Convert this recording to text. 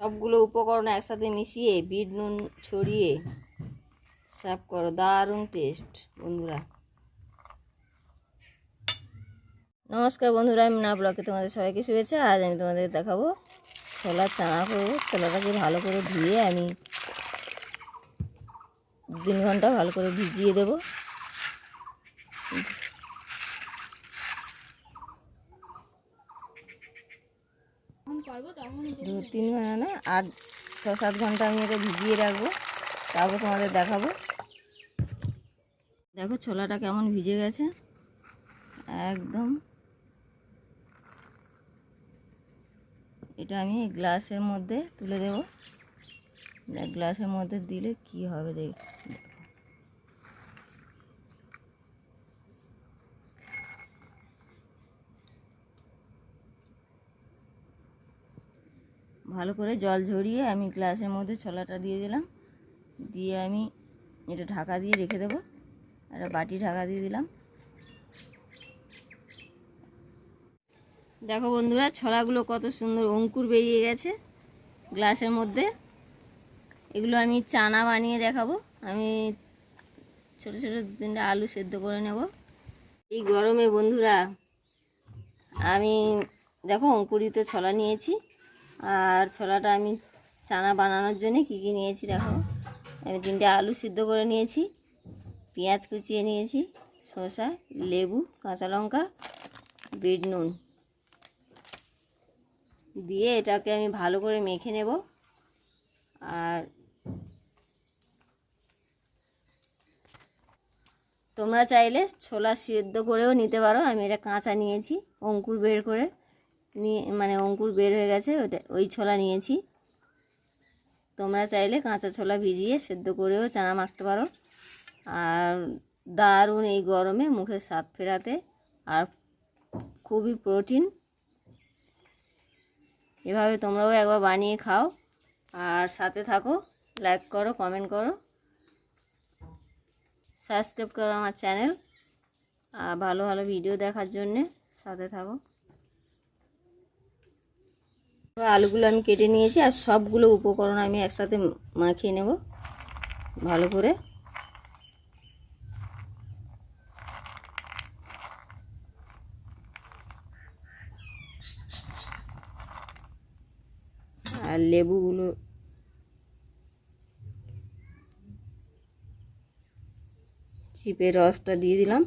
সবগুলো উপকরণ একসাথে মিশিয়ে বিট নুন ছড়িয়ে সার্ভ করো। দারুণ টেস্ট, বন্ধুরা। নমস্কার বন্ধুরা, আমি না ব্লকে তোমাদের সবাইকে শুভেচ্ছা। আজ আমি তোমাদের দেখাবো ছোলা চানা করব ছোলাটাকে ভালো করে ধুয়ে আমি তিন ঘণ্টা ভালো করে ভিজিয়ে দেবো। দু তিন ঘণ্টা না আট ছ সাত ঘণ্টা আমি এটা ভিজিয়ে রাখব তারপর তোমাদের দেখাবো। দেখো ছোলাটা কেমন ভিজে গেছে। একদম। এটা আমি গ্লাসের মধ্যে তুলে দেব। গ্লাসের মধ্যে দিলে কি হবে দেখ। ভালো করে জল ঝরিয়ে আমি গ্লাসের মধ্যে ছোলাটা দিয়ে দিলাম। দিয়ে আমি এটা ঢাকা দিয়ে রেখে দেবো। একটা বাটি ঢাকা দিয়ে দিলাম। দেখো বন্ধুরা, ছলাগুলো কত সুন্দর অঙ্কুর বেরিয়ে গেছে গ্লাসের মধ্যে। এগুলো আমি চানা বানিয়ে দেখাবো। আমি ছোট ছোট দু তিনটা আলু সেদ্ধ করে নেব। এই গরমে বন্ধুরা, আমি দেখো অঙ্কুরিত ছলা নিয়েছি। আর ছোলাটা আমি চানা বানানোর জন্য কী কী নিয়েছি দেখো। আমি তিনটে আলু সিদ্ধ করে নিয়েছি, পেঁয়াজ কুচিয়ে নিয়েছি, শসা, লেবু, কাঁচা লঙ্কা, বিট নুন। দিয়ে এটাকে আমি ভালো করে মেখে নেব। আর তোমরা চাইলে ছোলা সিদ্ধ করেও নিতে পারো। আমি এটা কাঁচা নিয়েছি, অঙ্কুর বের করে। নিয়ে মানে অঙ্কুর বের হয়ে গেছে, ওটা, ওই ছোলা নিয়েছি। তোমরা চাইলে কাঁচা ছোলা ভিজিয়ে সেদ্ধ করেও চানা মাখতে পারো। আর দারুণ এই গরমে মুখের স্বাদ ফেরাতে, আর খুবই প্রোটিন। এভাবে তোমরাও একবার বানিয়ে খাও। আর সাথে থাকো, লাইক করো, কমেন্ট করো। সাবস্ক্রাইব করো আমার চ্যানেল। আর ভালো ভালো ভিডিও দেখার জন্যে সাথে থাকো। আলুগুলো আমি কেটে নিয়েছি আর সবগুলো উপকরণ আমি একসাথে মাখিয়ে নেব ভালো করে। আর লেবুগুলো চিপে রসটা দিয়ে দিলাম।